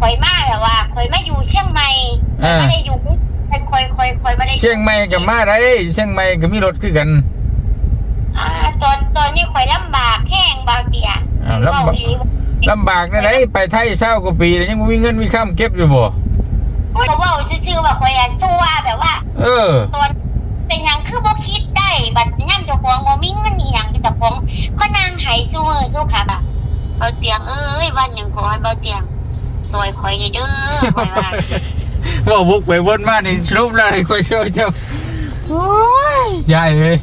ข่อยมาแบบว่าข่อยมาอยู่เชียงใหม่อ่า ไม่ได้อยู่กรุงเป็นข่อยข่อยข่อยไม่ได้อเชียงใหม่กับมาได้เชียงใหม่ก็มีรถคือกันอ่าตอนตอนนี้ข่อยลำบากแห้งบางเตียอ้าวลำบากเว้อีกลำบากนะไหนไปไทยเช้ากว่าปีแล้วยังบ่มีเงินมีข้ามเก็บอยู่บ่เขาเว่าซื่อๆว่าข่อยอะสู้ว่าแบบว่า เออ ตอนเป็นหยังคือบ่คิดได้บัดย่ำเจ้าของบ่มีเงินอีหยังเจ้าของก็นั่งไห้สู้มือสู้ขาบ่ะเบาเตียงเอ้ยวันหยังขอให้เบาเตียง ซอยข่อยเด้อข่อยว่าว่าบุกไปวนมานี่สรุปแล้วให้ค่อยช่วยเจ้าโอ้ยใหญ่เลย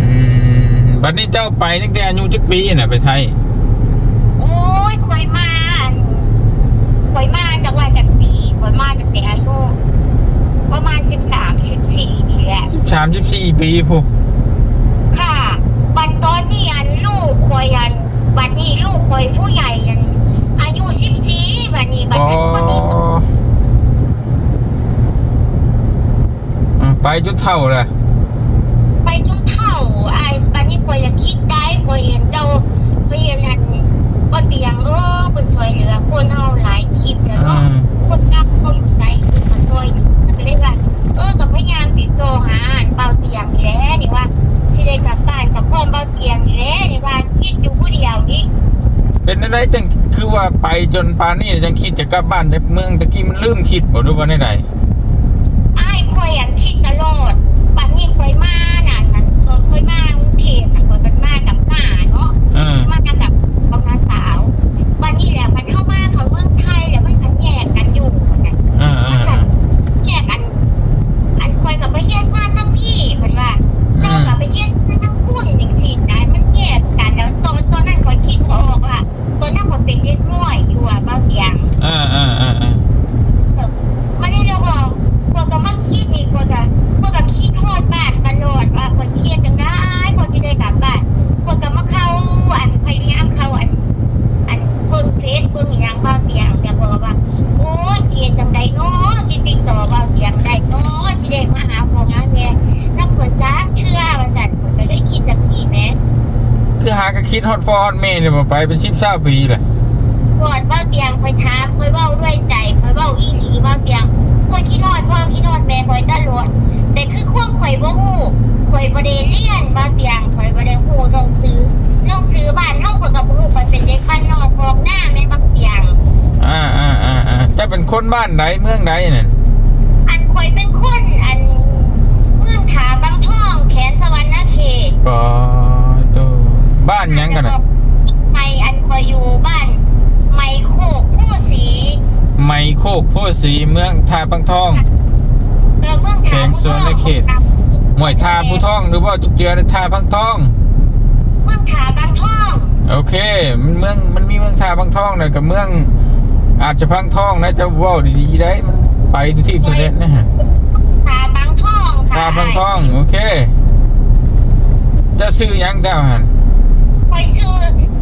อืมบัดนี้เจ้าไปตั้งแต่อายุจักปีน่ะไปไทย โอ้ยข่อยมาอั่นข่อยมาจากว่าจากปีข่อยมาจากแต่อายุ ประมาณ13 14นี่แหละ สามสิบสี่ปีพู้ค่ะ บัดตอนนี้อันลูกข่อยอัน บัดนี้ลูกข่อยผู้ใหญ่อัน อายุ14บัดนี้บัดอ๋อนี้คนที่สองอะไปจนเท่าเลยไปจนเฒ่าไอ้บัดนี้ข่อยจะคิดได้ข่อยเห็นเจ้าข่อยเห็นอันบ่เตียงเออเพิ่นช่วยเหลือคนเฮาหลายคลิปแล้วเนาะ คนกล้าเขาอยู่ไซต์มาซอยนี่ก็เลยว่า เออกับพยายามติดต่อหาอันเบาเตียงนี่แหละนี่ว่าสิได้กลับบ้านกับพ่อเบาเตียงนี่แหละนี่ว่าคิดอยู่ผู้เดียวนี่เป็นอะไรจังคือว่าไปจนปานนี้จังคิดจะกลับบ้านแต่เมืองตะกี้มันลืมคิดบ่รู้ว่าได้ใดอ้ายคอยอันคิดตลอดบัด กะคิดฮอดพ่อฮอดแม่เนี่ยบ่ไปเป็น10 20ปีแหละกอดบ้างเตียงคอยถามคอยเว้าด้วยใจคอยเว้าอีหลีบ้างเตียงคอยคิดฮอดพ่อคิดฮอดแม่คอยตลอดแต่คือความข่อยบ่ฮู้ข่อยบ่ได้เรียนบ้านเตียงข่อยบ่ได้ฮู้ต้องซื้อต้องซื้อบ้านเฮาข่อยก็บ่ฮู้ข่อยเป็นเด็กบ้านนอกพอกหน้าแม่บ้านเตียงอ่าอ่าอ่าอ่าเจะเป็นคนบ้านใดเมืองใดนั่นอันข่อยเป็นคนอันเมืองถาบางทองแขนสวรรณเขตก็โต บ้านหยังกันน่ะไมอันข่อยอยู่บ้าน ไมโคกผู้สีไมโคกโพธิ์ศรีเมืองทาปังทองเออเมืองถาแขวงสวรรณเขต หมวยทาผู้ทองหรือว่าจุกเจือทาปังทอง เมืองถาบางทองโอเค มันเมืองมันมีเมืองทาพังทองนะกับเมือง อาจจะพังทองนะจะเว่าดีๆได้มันไปทุกที่เสด็จนะฮะถาบางทองค่ะทาพังทองโอเค จะซื้อหยังเจ้าหัน คอยซื้อ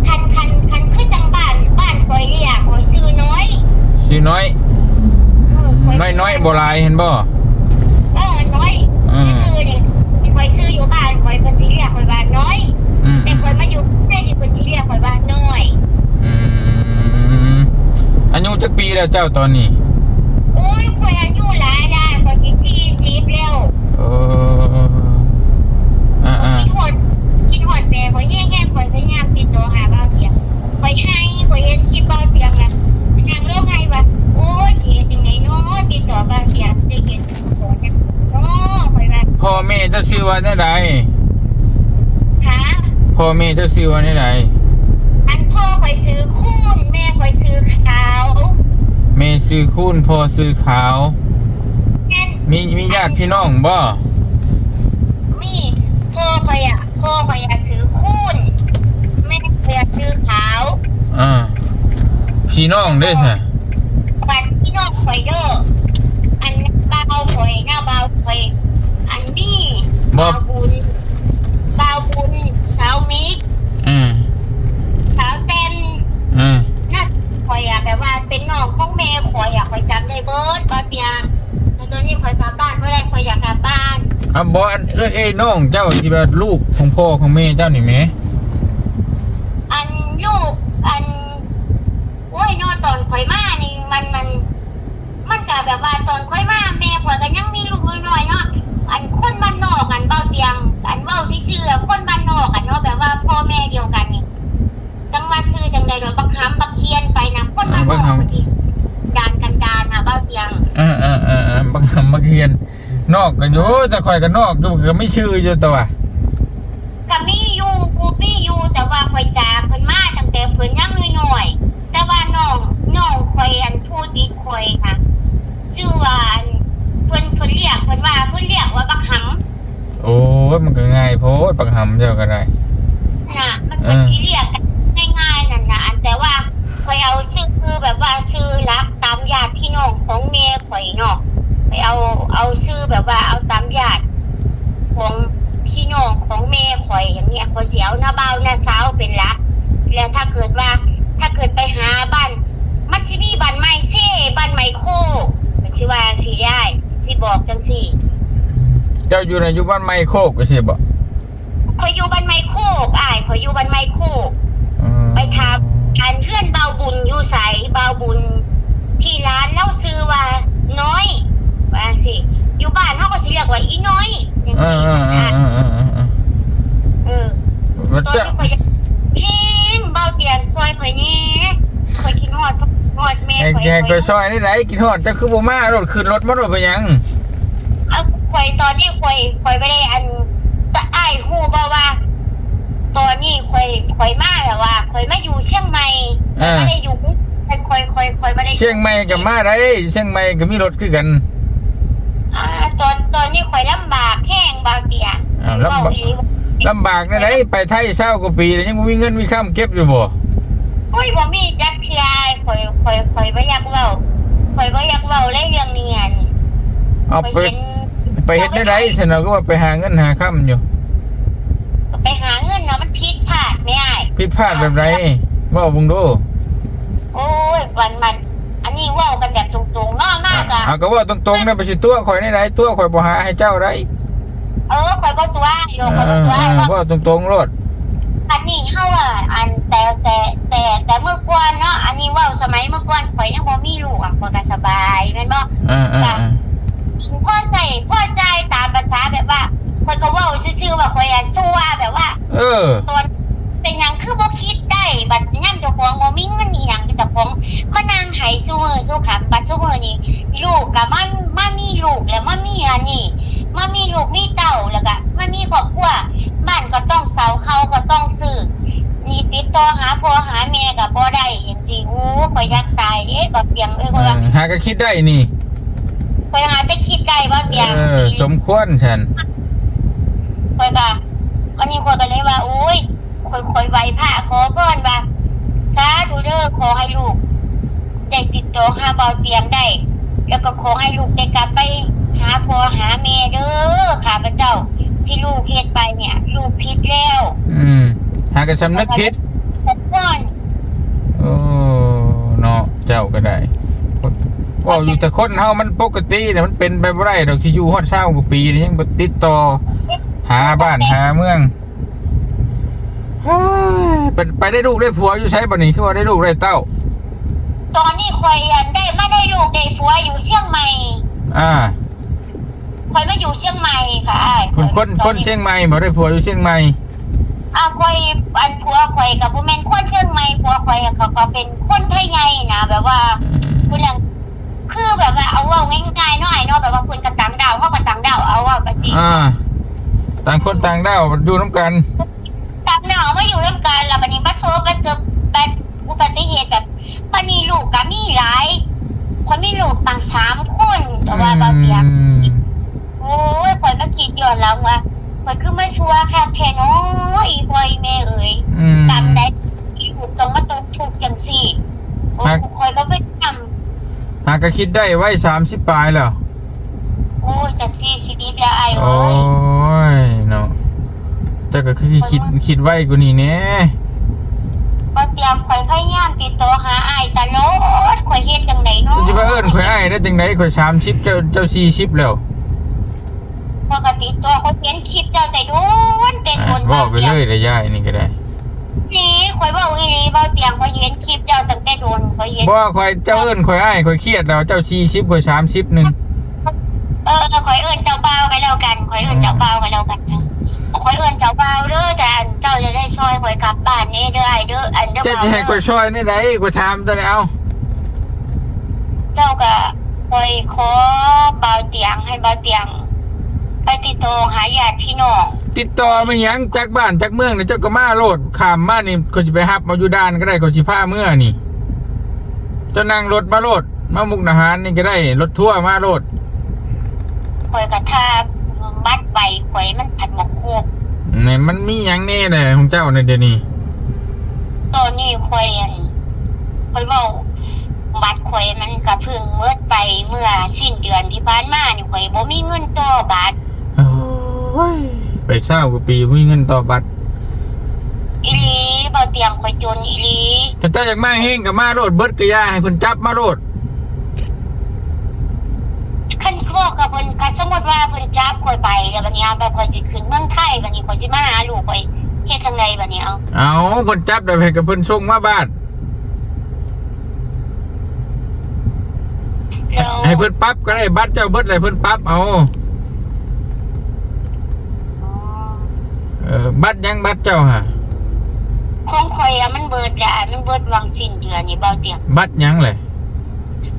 คันคันคันขึ้นจังบ้านบ้านคอยเรียกคอยซื้อน้อยซื้อน้อยน้อยน้อยๆโบรายเห็นบ่เออน้อยอืมซื้อๆนี่คอยซื้ออยู่บ้านคอยเพิ่นสิเรียกคอยบ้านน้อย อืมแต่คอยมาอยู่ได้ที่เพิ่นสิเรียกคอยบ้านน้อยอืมอายุจักปีแล้วเจ้าตอนนี้ โอ้ยคอยอายุหลายได้คอยสิ40แล้ว โอ้อ่าอ่า คิดฮอดคิดฮอดแม่คอยแย่ๆคอยพยายามติดต่อหาบ้านเตียงคอยให้คอยเห็นคลิปบ้านเตียงน่ะนางร้องไห้ว่าโอ้ยสิเฮ็ดจังไดเนาะติดต่อบ้านเตียงได้เห็นขอจังเนาะคอยว่า พ่อแม่เจะซื้อว่าได้ใด ค่ะ พ่อแม่เจะซื้อว่าได้ใดอันพ่อคอยซื้อคูนแม่คอยซื้อขาวแม่ซื้อคูนพ่อซื้อขาวงั้นมีมีญาติพี่น้องบ่มีพ่อคอยอะพ่อคอยอะซื้อคูนแม่คอยอะซื้อขาวอ่าพี่น้องเด้อใช่ บัดพี่น้องคอยเด้ออันเบาคอยหน้าเบาคอยอันนี้เบาบุญเบาบุญสาวมิก อืม สาวเต้น อืม น่าคอยอะแบบว่าเป็นน้องของแม่คอยอะคอยจำได้เบิร์ดตอนเปียแต่ตอนนี้คอยกลับบ้านเมื่อไรคอยอยากกลับบ้าน อะ บออันเอ้ยเอ้ยน้องเจ้าที่ว่าลูกของพ่อของแม่เจ้านี่แหม อันลูกอันโอ้ยเนอตอนข่อยมานี่มันมัน มันก็แบบว่าตอนข่อยมาแม่ข่อยก็ยังมีลูกน้อยๆเนาะอันคนบ้านนอกอันเบ้าเตียง อันเบ้าซื่อๆอะคนบ้านนอกอันเนาะแบบว่าพ่อแม่เดียวกันนี่จังว่าซื้อจังใดเนาะบักคำบักเคียนไปนะคนบ้านนอกมันสิดานกันดานนะเบ้าเตียง อ่าอ่าอ่าอ่าบักหำบักเฮียน นอกกันอยู่ แต่ข่อยก็นอกอยู่ก็ไม่ชื่ออยู่ตัวก็มีอยู่กูมีอยู่แต่ว่าข่อยจากเพิ่นมาตั้งแต่เพิ่นยังน้อยๆแต่ว่าน้องน้องข่อยอันผู้ติดข่อยค่ะชื่อว่าอันเพิ่นเพิ่นเรียกเพิ่นว่าเพิ่นเรียกว่าบักหำโอ้ยมันก็ง่ายโพดบักหำเจ้าก็ได้ น่ะมันเป็นที่เรียกกันง่ายๆนั่นนะแต่ว่าข่อยเอาชื่อคือแบบว่าชื่อรับตามญาติพี่น้องของแม่ข่อยเนาะไปเอาเอาชื่อแบบว่าเอาตามญาติของพี่น้องของแม่ข่อยอย่างเงี้ยข่อยเสียเอาหน้าเบ้าหน้าสาวเป็นรับแล้วถ้าเกิดว่า ถ้าเกิดไปหาบ้านมันสิมีบ้านไม้เซ่บ้านไม้โคกมันสิว่าสิได้สิบอกจังสี่ เจ้า อยู่ในอยู่บ้านไม้โคกก็ใช่บ่ข่อยอยู่บ้านไม้โคกอ้ายข่อยอยู่บ้านไม้โคกอืมไปทำการเพื่อนเบาบุญอยู่ใสเบาบุญ ที่ร้านเล่าซื้อว่า น้อยว่าสิอยู่บ้านเขาก็สิเรียกว่าอีน้อยอย่างอ่านี้อ่าอ่าอ่าอ่าอ่าเออว่าตอนเจ้าที่ข่อยเพ่งเบาเตียงซอยข่อยนี่ข่อยกินหอดหอดแม่ไอ้ข่อยแกก็ซอยนี่ไหนกินฮอดเจ้าคือบ่มารถขึ้นรถมารถไปหยังเอา ข่อยตอนนี้ข่อยข่อยไม่ได้อันตะอ้ายฮู้บ่ว่า ตอนนี้ข่อยข่อยมาแบบว่าข่อยมาอยู่เชียงใหม่ข่อยไม่ได้อยู่กรุงเป็นข่อยข่อยข่อยไม่ได้อเชียงใหม่ก็มาได้เชียงใหม่ก็มีรถคือกันอ่าตอนตอนนี้ข่อยลำบากแห้งบางเตียอ้าวลำบากเว้อีหลีลำบากนะไหนไปไทยเศร้ากว่าปีแล้วยังบ่มีเงินมีข้ามเก็บอยู่บ่โอ้ยบ่มีจักเทื่อข่อยข่อยข่อยบ่อยากเว้าข่อยบ่อยากเว้าเลยเรื่องนี้อันเอาข่อยไปเห็น ไปเฮ็ดได้ไดฉันเอาก็ว่าไปหาเงินหาค่ำอยู่ ไปหาเงินเนาะมันผิดพลาดไม่ได้ผิดพลาดแบบไรเว่าบุงดูโอ้ยวันมัน อันนี้เว้ากันแบบตรงๆเนาะมากอะเอาก็ว่าตรงๆนะไปสิตัวข่อยในไหนตัวข่อยบ่หาให้เจ้าได้เออข่อยบ่ตัวโยเอข่อยบ่ตัวอว่าว่าตรงๆโลดอันนี้เฮาอะอันแต่แต่แต่แต่เมื่อก่อนเนาะอันนี้เว้าสมัยเมื่อก่อนข่อยยังบ่มีลูกอะข่อยก็สบายแม่นบ่อ่าอ่าอ่า พ่อใส่พ่อใจตามภาษาแบบว่าคอยก็เว่าชื่อๆว่าคอยอะซัวแบบว่า เออ ตอนเป็นหยังคือบ่คิดได้บัดย่ำเจ้าของบ่มีเงินอีหยังเจ้าของมานั่งไห้ซุมื้อซุขับบัดซุมื้อนี้ลูกก็มันมามีลูกแล้วมามีอันนี้มามีลูกมีเต้าแล้วก็มามีครอบครัวบ้านก็ต้องเสาเขาก็ต้องซื้อนี่ติดต่อหาพ่อหาแม่ก็บ่ได้จังซี่โอ้ข่อยอยากตายเด้บ่เปียงเอ้ยเอข่อยว่าอหาก็คิดได้นี่ ข่อยหาแต่คิดได้บ่เปียงเออ สมควรฉันคอยก็วันนี้คอยก็เลยว่าโอ้ยคอยคอยไหวพระขอก่อนว่าสาธุเด้อขอให้ลูกได้ติดต่อหาเบาเตียงได้ แล้วก็ขอให้ลูกได้กลับไป หาพ่อหาแม่เด้อข้าพเจ้า ที่ลูกเฮ็ดไปเนี่ย ลูกผิดแล้ว อืม หาก็สำนึกผิดขอก่อนโอ้เนาะเจ้าก็ได้เว่าอยู่แต่คนเฮามันปกติเนี่ยมันเป็นไปบ่ได้ดอกที่อยู่ฮอดเช้ากว่าปีนี่ยังบ่ติดต่อหาบ้านหาเมืองเฮ้ยไปไปได้ลูกได้ผัวอยู่ใช้บ่นี่คือว่าได้ลูกได้เต้า ตอนนี้คอยอันได้ไม่ได้ลูกได้ผัวอยู่เชียงใหม่อ่าคอยมาอยู่เชียงใหม่ค่ะอ้ายคนคนตคนเชียงใหม่บ่ได้ผัวอยู่เชียงใหม่อ่าคอยอันผัวคอยกับผู้แม่นคนเชียงใหม่ผัวคอยเขาก็เป็นคนไทยใหญ่นะแบบว่าคุณยัง คือแบบว่าเอาเว่าง่ายๆหน่อยเนาะแบบว่าคุณกระตังดาวเข้ากระตังดาวเอาว่าไปสิอ่า ต่างคนต่างด้าวอยู่น้ำกันตังดาวมาอยู่ร่วมกันแล้วบัดนี้มาโชว์ไปเจอแบบอุบัติเหตุแบบบัดนี้ลูกก็มีหลายคนมีลูกตั้งสามคนแต่ว่าบางเดียอืมโอ้ยข่อยมาคิดย้อนหลังว่าข่อยคือไม่ชัวร์ค่ะแค่น้อยอีพ่อยแม่เอ๋ยอืมกรรมใดที่ถูกต้องมาต้องถูกจังสี่โอ้ ครับ ข่อยก็ไม่ท หา กก็คิดได้ไว้สามสิบปลายแล้วำโอ้ยจะสี่สิดีแล้วไอ้โอ้เอ้ยยเนาะแต่ก็คือคิดคิดไว้กูนี่แน่บ่เตรียมข่อยพยายามติดต่อหาอ้ายตลอดข่อยเฮ็ดจังไดเนาะจะมาเอิ้นข่อยอ้ายได้จังไดข่อยสามชิปเจ้าเจ้าสี่ชิปแล้ว ปกติตัวข่อยเห็นคลิปเจ้าแต่โดนแต่โดอะนเว่าไปเลยเลยยายนี่ก็ได้ นี่ข่อยเว้าอีหลีเบาเตียงข่อยเห็นคลิปเจ้าตั้งแต่โดนข่อยเห็นบ่ข่อยเจ้าเอิ้นข่อยอ้ายข่อยเครียดแล้วเจ้าชีชิปข่อย30นึงเออข่อยเอิ้นเจ้าเบากันแล้วกันข่อยเอิ้นเจ้าเบากันแล้วกันข่อยเอิ้นเจ้าเบาเด้อแต่อันเจ้าจะได้ช่วยข่อยกลับบ้านนี่เด้อไอ้เด้ออันเด้อจะเบาจะให้ข่อยเด้อช่วยนี่ได้ข่อยถามตัวนี้เอาเจ้าก็ข่อยขอเบาเตียงให้เบาเตียง ไปติดต่อหาญาติพี่น้องติดต่อมาหยังจากบ้านจากเมืองนี่เจ้าก็มาโลดข้ามมานี่ข่อยสิไปรับมาอยู่ด้านก็ได้ข่อยสิพาเมื่อนี่เจ้านั่งรถมาโลดมามุกดาหารนี่ก็ได้รถทัวร์มาโลดข่อยก็ทาบัตรใบข่อยมันผัดบ่ครบนี่มันมีหยังแน่แหละของเจ้าในเดี๋ยวนี้ตอนนี้ข่อยอันข่อยเว้าบัตรข่อยมันก็เพิ่งเมิดไปเมื่อสิ้นเดือนที่ผ่านมานี่ข่อยบ่มีเงินต่อบัตรโอ้ยไปเศร้ากว่าปีมีเงินต่อบัตรอีหลีเบาเตียงข่อยจนอีหลีถ้าเจ้าอยากมาเฮงกับมาโลดเบิดกระยาให้เพิ่นจับมาโลดคันพ่อกับเพิ่นก็สมมุติว่าเพิ่นจับข่อยไปแล้วบัดนี้เอาไปข่อยสิขึ้นเมืองไทยบัดนี้ข่อยสิมาหาลูกข่อยเฮ็ดจังไดบัดนี้เอาเอาเพิ่นจับได้ให้กับเพิ่นส่งมาบ้านแล้วให้เพิ่นปรั๊บก็ได้บัตรเจ้าเบิดเลยเพิ่นปรั๊บเอา อ๋อ เออ บัตรยังบัตรเจ้าฮะของข่อยอะมันเบิดแล้วมันเบิดวังสิ้นเดือนนี่เบาเตียงบัตรยังเลย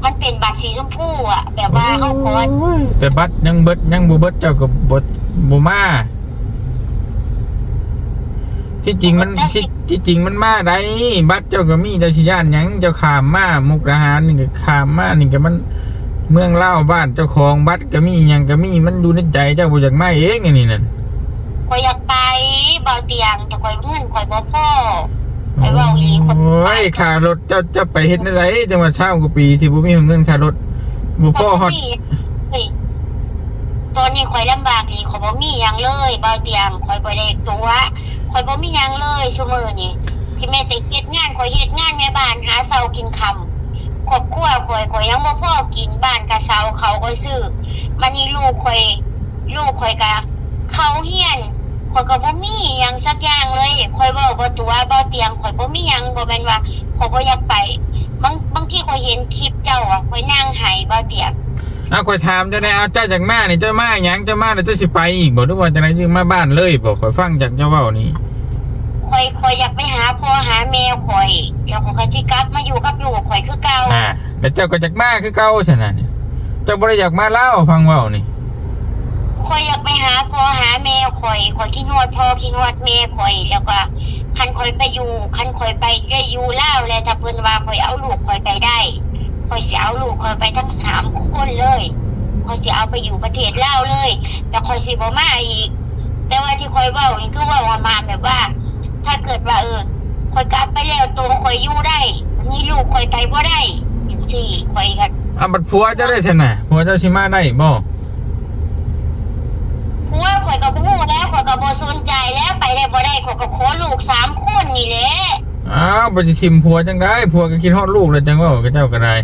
มันเป็นบัตรสีชมพูอะ แบบว่าเฮาขอแต่บัตรยังเบิดยังบ่เบิดเจ้าก็บ่บ่มาที่จริงมันที่ที่จริงมันมาได้บัตรเจ้าก็มีเจ้าสิย่านหยังเจ้าข้ามมามุกดาหารนี่ก็ข้ามมานี่ก็มันเมืองเล่าวบ้านเจ้าของบัตรก็มีหยังก็มีมันอยู่ในใจเจ้าบ่อยากมาเองอันนี้นั่น ข่อยอยากไปเบาเตียงแต่ข่อยเงินข่อยบ่พอไปเว้าอีกคนโอ้ยค่ารถเจ้าเจ้าไปเฮ็ดได้ไดจังหวัดเช้ากว่าปีที่บ่มีเงินค่ารถบ่พอฮอดเฮ้ยตอนนี้ข่อยลำบากนี่ข่อยบ่มีหยังเลยเบาเตียงข่อยบ่ได้ตัวข่อยบ่มีหยังเลยซุมื้อนี้ที่แม่แต่เฮ็ดงานข่อยเฮ็ดงานแม่บ้านหาเช้ากินค่ำครอบครัวข่อยข่อยยังบ่พอกินบ้านกะเซาเขาก็ซื้อมันนี่ลูกข่อย ลูกข่อยก็เขาเฮียน ข่อยก็บ่มีหยังสักอย่างเลยข่อยเว้าบ่ตัวเบาเตียงข่อยบ่มีหยังบ่แม่นว่าข่อยบ่อยากไป บางบางทีข่อยเห็นคลิปเจ้าอะข่อยนั่งไห้เบาเตียงเอาข่อยถามเจ้าได้เอาเจ้าจากมานี่เจ้ามาหยังเจ้ามาแล้วเจ้าสิไปอีกบ่หรือว่าจังไดจึงมาบ้านเลยบ่ข่อยฟังจากเจ้าเว้านี่คอยคอยอยากไปหาพ่อหาแม่คอยแล้วขอยก็สิกลับมาอยู่กับลูกคอยคือเก่าอ่าแล้วเจ้าก็จากมาคือเก่าซั่นน่ะนี่เจ้าบ่ได้อยากมาเล่าวฟังเว้านี่ คอยอยากไปหาพ่อหาแม่คอยคอยคิดฮอดพ่อคิดฮอดแม่คอยแล้วก็คันคอยไปอยู่คันคอยไปได้อยู่เล่าวแล้วถ้าเพิ่นว่าคอยเอาลูกคอยไปได้คอยสิเอาลูกคอยไปทั้งสามคนเลยคอยสิเอาไปอยู่ประเทศเล่าเลย แต่คอยสิบ่มาอีก แต่ว่าที่คอยเว้านี่คือเว้าวามาแบบว่า ถ้าเกิดว่าเออคอยกลับไปแล้วตัวคอยอยู่ได้นนี้ลูกคอยไปบ่ได้อย่างสี่คอยก็อะบัดผัวจ้าได้ซั่นน่ะผัวเจ้าสิมาได้บ่ ผัวข่อยกับบู้แล้วข่อยกับบ่สนใจแล้วไปได้บ่ได้ข่อยก็ขอลูกสามคนนี่แหละอ้าวบ่สิทิมผัวจังได๋ผัวก็คิดฮอดลูกแล้วจังเว้ากับเจ้าก็ได้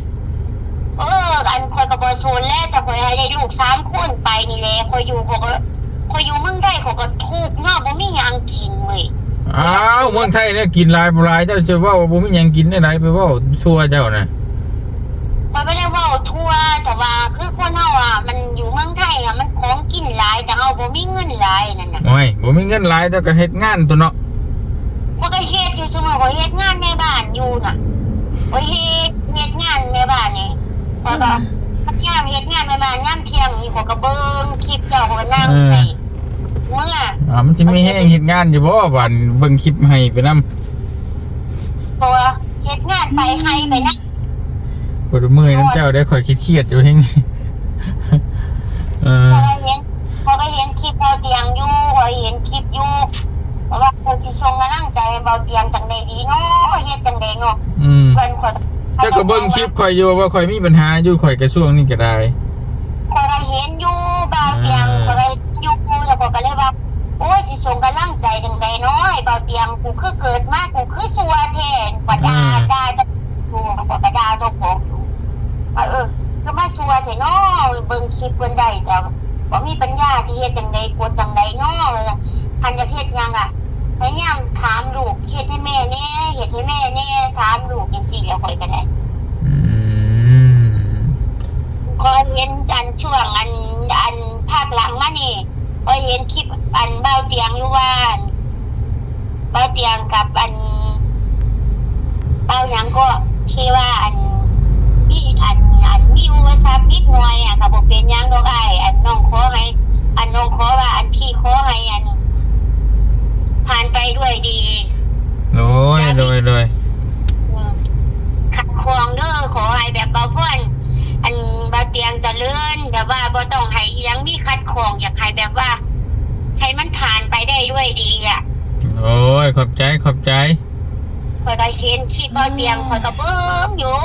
เอออันข่อยกับบ่สนแล้วแต่ข่อยให้ได้ลูกสามคนไปนี่แหละข่อยอยู่ข่อยก็ข่อยอยู่เมืองไทยข่อยก็ทุกข์เนาะบ่มีหยังกินเว้ยอ้าวเมืองไทยเนี่ยกินหลายบ่หลายเจ้าจะเว้าว่าบ่มีหยังกินได้หลายไปเว้าชั่วเจ้าน่ะ ข่อยไม่ได้เว้า ทั่วแต่ว่าคือคนเฮาอะมันอยู่เมืองไทยอะมันของกินหลายแต่เฮาบ่มีเงินหลายนั่นน่ะโอ้ยบ่มีเงินหลายแต่ก็เฮ็ดงานตัวเนาะข่อยก็เฮ็ดอยู่เสมอข่อยเฮ็ดงานแม่บ้านอยู่น่ะข่อยเฮ็ดเฮ็ดงานแม่บ้านนี่ข่อยก็ยามเฮ็ดงานประมาณยามเที่ยงนี่ขอยก็เบิ่งคลิปเจ้าขอยก็นั่งไปเมื่ออ่ามันสิมีแห้งเฮ็ดงานอยู่บ่บัดเบิ่งคลิปให้ไปนำตัวเฮ็ดงานไปให้ไปนะ บ่ได้เมื่อยนํเจ้าได้ข่อยคิดเครียดอยู่แฮงเออพอเห็นพอก็เห็นคลิปเบาเตียงอยู่พอเห็นคลิปอยู่เพราะว่าคนสิส่งกำลังใจให้เบาเตียงจังไดดีเนาะเฮ็ดจังไดเนาะอืมเพิ่นข่อยเจ้าก็เบิ่งคลิปข่อยอยู่ว่าข่อยมีปัญหาอยู่ข่อยก็ช่วงนี้ก็ได้ข่อยก็เห็นอยู่เบาเตียงข่อยก็เห็นอยู่แล้วข่อยก็เลยว่าโอ้ยสิส่งกำลังใจจังไดเนาะให้เบาเตียงกูคือเกิดมากูคือสัวแท้กว่าด่าด่าจะกูก็ด่าเจ้าของอยู่ ว่าเออก็มาชัวร์เถอะเนาะเบิ่งคลิปเพิ่นได้จ้ะว่ามีปัญญาที่เฮ็ดจังใดกวดจังใดเนาะเลยพันจะเฮ็ดยังอะพยายามถามลูกเฮ็ดให้แม่แน่เฮ็ดให้แม่แน่ถามลูกจังซี่แล้วค่อยก็ได้อืมคอยเห็นอันช่วงอันอันภาคหลังมานี่คอยเห็นคลิปอันเบาเตียงอยู่ว่าเบาเตียงกับอันเบาหยังก็ที่ว่าอัน มีอันอันมีอุปสรรคนิดหน่อยอะกับบอกเป็นหยังดอกไอ้ายอันน้องขอไหมอันน้องขอว่าอันพี่ขอให้อันผ่านไปด้วยดีโดยโดยโดยอืมขัดขวางเด้อขอให้แบบเบาพ่นอันเบาเตียงเจะเลื่อนแบบว่าบ่ต้องให้เอียงมีคัดขวางอยากให้แบบว่า ให้มันผ่านไปได้ด้วยดีอะ โอ้ยขอบใจขอบใจ คอยก็เห็นคลิปเบาเตียงคอยก็เบิ่งอยู่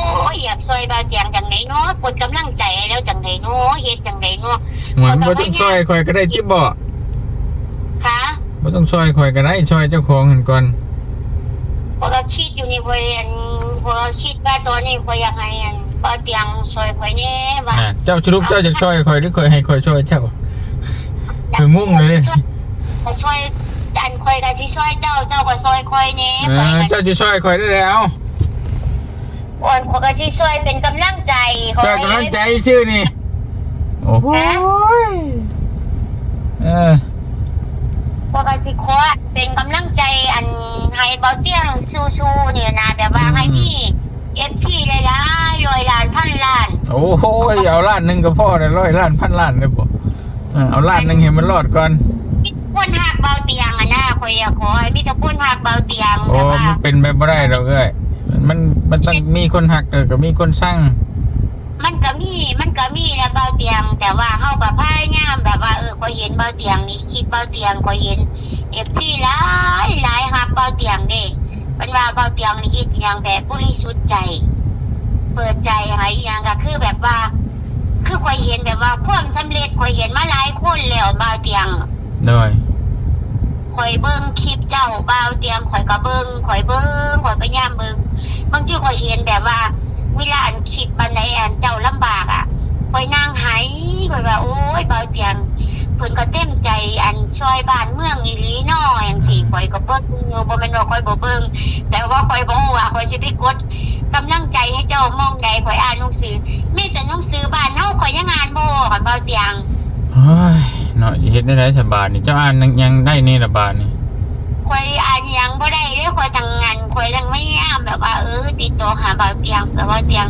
อยากช่วยเบาเตียงจังไหนเนาะกดกำลังใจแล้วจังไหนเนาะเฮ็ดจังไหนเนาะเหมือนบ่ต้องช่วยคอยก็ได้ที่บ่ค่ะบ่ต้องช่วยคอยก็ได้ช่วยเจ้าของหันก่อนคอยก็คิดอยู่นี่คอยอันคอยก็คิดว่าตอนนี้คอยอยากให้อันเบาเตียงช่วยคอยแน่ว่าน่ะเจ้าสรุปเจ้าจะช่วยคอยหรือคอยให้คอยช่วยเจ้าคือมุ่งเลยก็ช่วย อันคอยกันที่ช่วยเจ้าเจ้าก็ช่วยคอยเนี้เอคอยอกันเจ้าจะช่วยคอยได้แล้วอ่อนคอยกันที่ช่วยเป็นกำลังใจขอช่วยให้กำลังใจชื่อนี่โอ้โหเออคอยกันที่ขอเป็นกำลังใจอันให้เบาเตี้ยงสู้ๆเนี่ยนะแบบว่าให้พี่เอฟซีหลายๆร้อยล้านพันล้าน โอ้โหเอาล้านหนึ่งก็พอเลยร้อยล้านพันล้านเลยบ่เออเอาล้านหนึ่งให้มันรอดก่อนมี คนหักเบาเตียงอะนะคอยอยากขอให้มีแต่คนหักเบาเตียงโอ้แต่ว่ามันเป็นไปบ่ได้ดอกเอ้ยมันมันต้องมีคนหักเออก็มีคนสร้างมันก็มีมันก็มีนะเบาเตียง แต่ว่าเฮากับพยายามแบบว่าเออก็เห็นเบาเตียงนี่คลิปเบาเตียงก็เห็นเอฟซีหลายหลายหักเบาเตียงเด้เป็นว่าเบาเตียงนี่คิดอหย่างแบบบริสุทธิ์ใจ เปิดใจให้อหย่างก็คือแบบว่า คือคอยเห็นแบบว่าความสำเร็จคอยเห็นมาหลายคนแล้วเบาเตียง โดย คอยเบิ้งคลิปเจ้าเบาเตียงคอยก็เบิ้งคอยเบิ้งคอยพยายามเบิ้งบางทีคอยเห็นแบบว่าเวลาอันคลิปบันไดอันเจ้าลำบากอะคอยนั่งหายคอยว่าโอ้ยเบาเตียงเพิ่นก็เต็มใจอันช่วยบ้านเมืองอีหลีน้ออย่างสี่คอยก็เบิ้งอยู่บ่แม่นว่าคอยบ่เบิ้งแต่ว่าคอยบ่ฮู้ว่าคอยสิไปกดกำลังใจให้เจ้ามองใดคอยอ่านหนังสือมีแต่หนังสือบ้านเฮาคอยยังอ่านบ่ค่ะเบาเตียงเฮ้ย เนาะเฮ็ดได้หลายฉบาทนี่เจ้าอ่านยังได้นี่ละบาทนี่คอยอ่านยังบ่ได้เด้คอยทำงานคอยยังไม่ยามแบบว่าเออติดต่อหาบ่าวเตียงแต่ว่าเตียง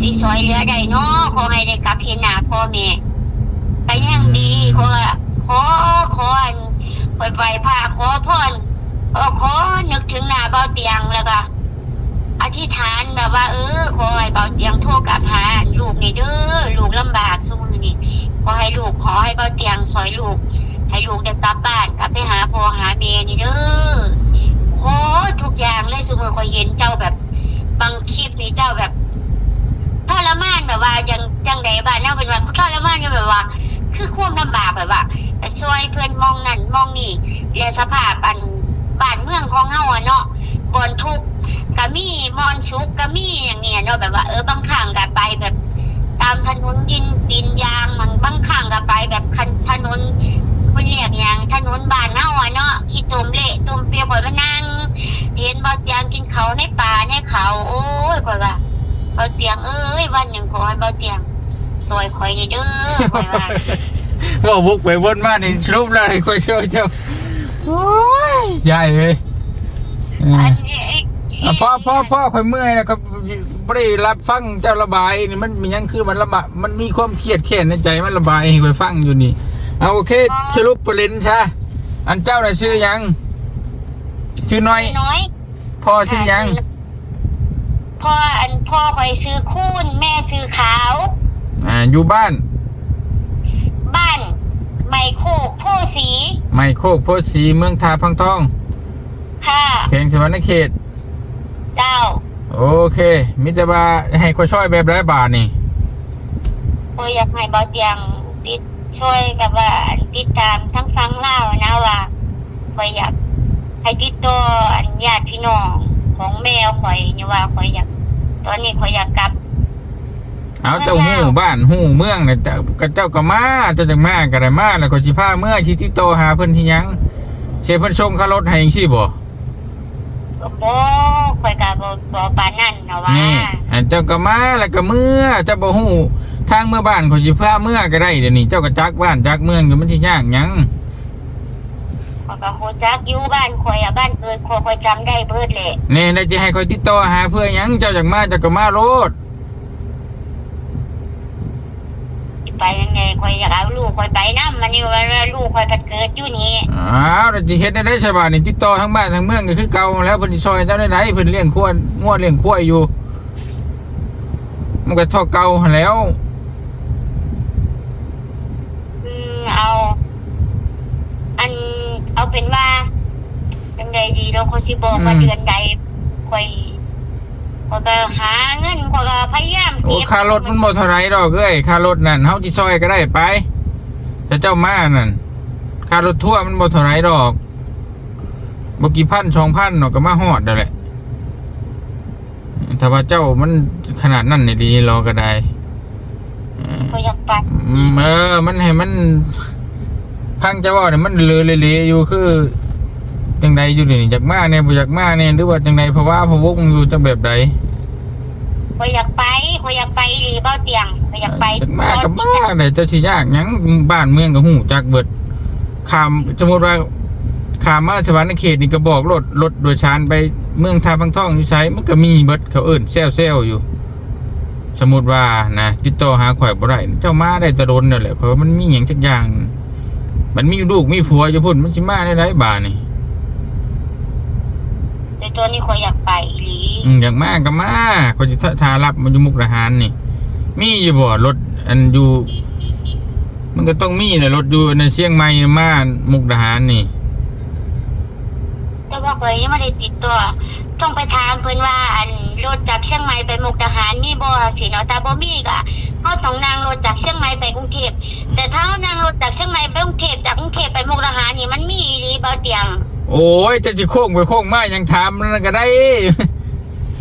สิซอยเหลือได้เนาะขอให้ได้กลับเห็นหน้าพ่อแม่ก็ยังดีขอขอขออันคอยไหว้พระขอพรเออขอนึกถึงหน้าบ่าวเตียงแล้วก็อธิษฐานแบบว่า เออขอให้บ่าเตียงโทรกลับหาลูกนี่เด้อลูกลำบากซุมื้อนี้ อให้ลูกขอให้เบาเตียงซอยลูก ให้ลูกได้กลับบ้านกลับไปหาพ่อหาแม่นี่เด้อขอทุกอย่างเลยสมมติคอยเห็นเจ้าแบบบางคลิปนี่เจ้าแบบทรมานแบบว่าจังจังใดบ้านเน่าเป็นว่าทรมานยู่แบบว่า คือความลำบากแบบว่าช่วยเพื่อนมองนั่นมองนี่และสภาพอันบ้านเมืองของเฮาอะเนาะบอนทุกก็มีมอนชุกก็มีอย่างเงี้ยเนาะแบบว่าเออบางครั้งก็ไปแบบามถนนดินดินยางมันบางครั้งก็ไป แบบคันถนนคนเรียกอย่างถนนบ้านเฮาอะเนาะขี้ตุ่มเละตุ่มเปียกข่อยมานั่งเห็นบ่เตียงกินเขาในป่าในเขา โอ้ยข่อยว่าบ่เตียงเอ้ยวันหนึ่งขอให้บ่เตียงซอยข่อยนี่เด้อข่อยว่าว่าบุกไปวนมานี่สรุปแล้วให้คอยช่วยเจ้าโอ้ยใหญ่เลยอออันนี้ไอ้อะพ่อพ่อพ่อคอยเมื่อยแล้วก็ไม่ได้รับฟังเจ้าระบายนี่มันมันยังคือมันระบายมันมีความเครียดแค้นในใจมันระบายให้คอยฟังอยู่นี่เอาโอเคสรุปประเด็นใช่อันเจ้าน่ะชื่อหยัง ชื่อน้อย น้อยพ่อชื่อหยัง พ่ออันพ่อข่อยซื้อคูนแม่ซื้อขาว อ่า อยู่บ้าน บ้าน ไมโครโพสี ไมโคกโพธิ์ศรีเมืองทาพังทอง ค่ะ แขวงสวรรณเขต เจ้า โอเคมิตรบาให้คอยช่วยแบบไรบาทนี่ข่อยอยากให้บ่เตียงติดช่วยแบบว่าอันติดตามทั้งฟังเล่าวนะว่าข่อยอยากให้ติดต่ออันญาติพี่น้องของแมวข่อยนี่ว่าข่อยอยาก ตอนนี้ข่อยอยากกลับ เอาเจ้าหู้บ้านหู้เมืองเนี่ยเจ้าก็เจ้าก็มาเจ้าจังมาก็ได้มาแล้วก็สิพาเมื่อชิติโตหาเพิ่นที่หยังเชฟเพิ่นส่งค่ารถให้จังซี่บ่ ก็บ่คอยก็บ่บ่ปานนั้นเนาะว่านี่อันเจ้าก็มาแล้วก็เมื่อเจ้าบ่ฮู้ทางเมื่อบ้านเขาสิพาเมื่อก็ได้เดี๋ยวนี้เจ้าก็จักบ้านจักเมืองอยู่มันสิยากหยังข้อยก็ฮู้จักอยู่บ้านข่อยอะบ้านเกิดข่อยข่อยจำได้เบิดแหละนี่แล้วจะให้คอยติดต่อหาเพื่อหยังเจ้าอยากมาเจ้าก็มาโลด สิ ไปยังไงข่อยอยากเอาลูกข่อยไปนำมันนี่ว่าลูกข่อยพัดเกิดอยู่นี่อ้าวแล้วสิเฮ็ดได้ได้ใช่ป่ะนี่ติดต่อทั้งบ้านทั้งเมืองก็คือเก่าแล้วเพิ่นสิซอยเจ้าได้ไหนเพิ่นเลี้ยงควงวดเลี้ยงควายอยู่ มันก็เท่าเก่าหั้นแหล้ว อืมเอา อันเอาเป็นว่ายังไงดีเราเขาสิบอกว่าเดือนใดข่อย ข่อยก็หาเงินข่อยก็พยายามโอ้เก็บค่ารถมันบ่เท่าไหร่ดอกเอ้ยค่ารถนั่นเฮาสิซอยก็ได้ไปแต่เจ้ามานั่นค่ารถทั่วร์มันบ่เท่าไหร่ดอกบ่กี่พันสองพันเนาะก็มาฮอดนั่นแหละถ้าว่าเจ้ามันขนาดนั้นนี่ดีรอก็ได้เออข่อยอยากไปอืมเออ มันให้มัน พังจะว่าเนี่ยมันเลอเละๆอยู่คือ จังใดอยู่นี่จากมาเนี่ยบ่อยากมาเนี่ยหรือว่าจังใดเพราะว่าพะวงอยู่จังแบบใดข่อยอยากไปข่อยอยากไปหรือเบ้าเตียงข่อยอยากไปจากมาตอนกับที่มาจะได้เจ้าสิยากหยังบ้านเมืองก็ฮู้จักเบิดขามสมมุติว่าขามมาสวรรค์เขตนี่ก็บอกรถรถโดยสารไปเมืองท่าพังท่องอยู่ไสมันก็มีเบิดเขาเอิ้นแซวๆอยู่ สมมุติว่านะติดต่อหาข่อยบ่ได้เจ้ามาได้แตะดนนั่นแหละเพราะว่ามันมีหยังจักอย่าง มันมีลูกมีผัวอยู่พุ่นมันสิมาได้ไรบาดนี่ แต่ตัวนี้ข่อยอยากไปหรืออืมอย่างมากก็มาเขาจะทารับมันอยู่มุกดาหารนี่ มีอยู่บ่รถอันอยู่ มันก็ต้องมีแหละรถอยู่ในเชียงใหม่มามุกดาหารนี่ แต่ว่าข่อยยังไม่ได้ติดตัว ต้องไปถามเพิ่นว่าอันรถจากเชียงใหม่ไปมุกดาหารมีบ่สิเนาะแต่บ่มีก็เฮาต้องนั่งรถจากเชียงใหม่ไปกรุงเทพแต่ถ้าเฮานั่งรถจากเชียงใหม่ไปกรุงเทพจากกรุงเทพไปมุกดาหารนี่มันมีอีหลีเบ้าเตียง โอ้ยจะจะโค้งไปโค้งมายังถามนั่นก็ได้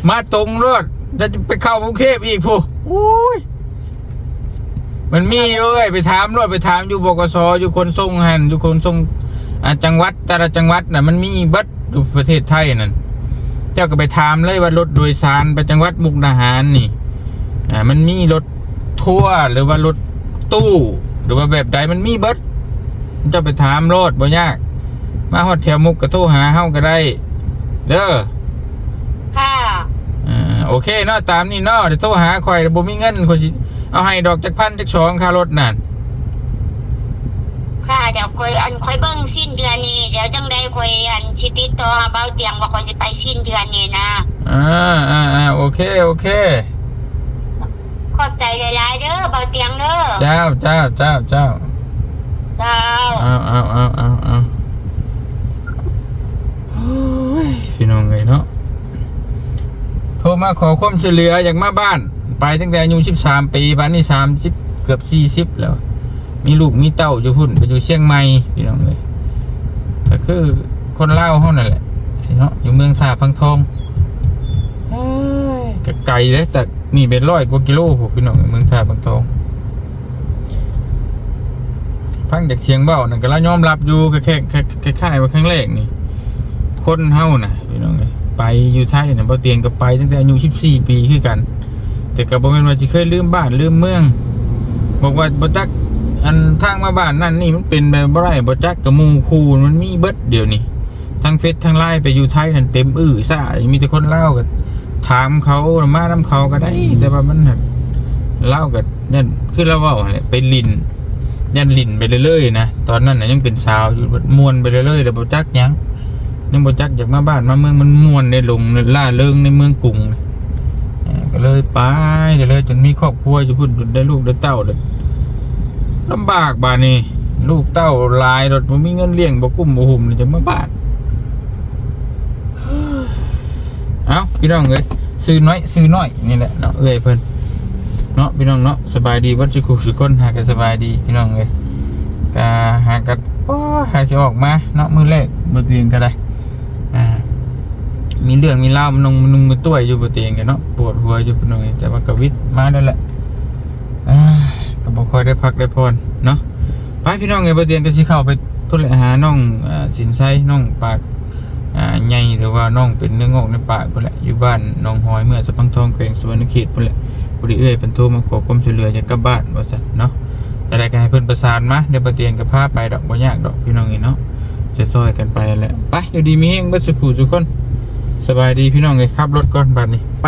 มาตรงรถจะไปเข้ากรุงเทพอีกผู้โอ้ยมันมีเอ้ยไปถามรถไปถามอยู่บกสอยู่คนทรงหันอยู่คนทรงจังหวัดแต่ละจังหวัดน่ะมันมีบัดอยู่ประเทศไทยนั่นเจ้าก็ไปถามเลยว่ารถโดยสารไปจังหวัดมุกดาหารนี่อ่ามันมีรถทัวร์หรือว่ารถตู้ หรือว่าแบบใดมันมีเบัดเจ้าไปถามรถบ่ยาก มาฮอดแถวมุกก็โทรหาเฮาก็ได้ เด้อค่ะอ่าโอเคเนาะตามนี่เนาะเดี๋ยวโทรหาข่อยเดี๋ยวบ่มีเงินข่อยสิเอาให้ดอกจักพันจักสองค่ารถนั่นค่ะเดี๋ยวข่อยอันข่อยเบิ่งสิ้นเดือนนี้เดี๋ยวจังได๋ข่อยอันสิติดต่อเบ้าเตียงว่าข่อยสิไปสิ้นเดือนนี้นะอ่าอ่าอ่าโอเคโอเคขอบใจหลายๆเด้อเบ้าเตียงเด้อเจ้าเจ้าเจ้าเจ้าเจ้าเอาเอาเอาเอาเอาโอ้ย พี่น้องเลยเนาะโทรมาขอความช่วยเหลืออยากมาบ้าน ไปตั้งแต่อายุสิบสามปีบ้านนี้สามสิบเกือบสี่สิบแล้ว มีลูกมีเต้าอยู่พุ่นไปอยู่เชียงใหม่พี่น้องเลยก็คือคนเล่าวเขานั่นแหละเนาะอยู่เมืองท่าพังทองเอ้ยก็ไกลเลยแต่นี่เป็นร้อยกว่ากิโลพวกพี่น้องเมืองท่าพังทองฟังจากเสียงเบ้านั่นก็แล้วยอมรับอยู่ก็แค่แค่แค่ค่ายว่าครั้งแรกนี่ คนเฮาน่ะ พี่น้องเอ้ยไปอยู่ไทยน่ะบ่เตียงก็ไปตั้งแต่อายุ14 ปีคือกัน แต่ก็บ่แม่นว่าสิเคยลืมบ้านลืมเมือง บอกว่าบ่จักอันทางมาบ้านนั่นนี่มันเป็นแบบบ่ได้บ่จักกับมูคูมันมีเบิดเดี๋ยวนี้ทั้งเฟซทั้งไลน์ไปอยู่ไทยนั่นเต็มอื้อซ่ามีแต่คนเล่าวก็ถามเขามานํเขาก็ได้ แต่ว่ามันเล่าก็นั่นคือเราเว้าไปลินยันลินไปเรื่อยๆนะตอนนั้นนะยังเป็นสาวอยู่มวนไปเรื่อยๆแต่บ่จักหยัง ยังบ่จักอยากมาบ้านมาเมืองมันมวนในหลงล่าเริงในเมืองกรุงอ่อก็เลยไปเดี๋ยวเลยจนมีครอบครัวอยู่พุ่นจนได้ลูกได้เต้าเด้อลำบากบ้าดนี้ลูกเต้าลายรถบ่มีเงินเลี้ยงบ่กุ้มบ่หุ่มจะมาบ้านเอ้าพี่น้องเอ้ยซื้อน้อยซื้อน้อยนี่แหละเนาะเอ้ยเพิ่นเนาะพี่น้องเนาะสบายดีวัดจุกุสุคนหากันสบายดีพี่น้องเลยกาหากันโอ้หาจะออกมาเนาะมือแรกบนเตียงก็ได้ มีเรื่องมีเล่าวมันนงมันนุงมันตัวอยู่บนเตียงกันเนาะปวดหัวอยู่พี่น้องเอ้ยแต่ว่ากวิทมาได้แหละก็บ่ค่อยได้พักได้พรเนาะไปพี่น้องไงบ่เตียนก็สิเข้าไปพุ่นแหลหาน้องอ่าสินไสน้องปากอ่าใหญ่หรือว่าน้องเป็นเนื้องอกในปากพุ่นแหละอยู่บ้านน้องหอยเมื่อสะพังทองแขวงสวรรณเขตพุ่นแหละบ่ได้เอื้อยเพิ่นโทรมาขอความช่วยเหลือจากกลับบ้านว่าซั่นเนาะจะได้ก็ให้เพิ่อนประสานมาเดี๋ยวบ่เตียนก็พาไปดอกบ่ยากดอกพี่น้องนี่เนาะจะซอยกันไปแหละไปอยู่ดีมีแฮงบิดสุขสุขคน สบายดีพี่น้องเลยขับรถก่อนบัดนี้ไป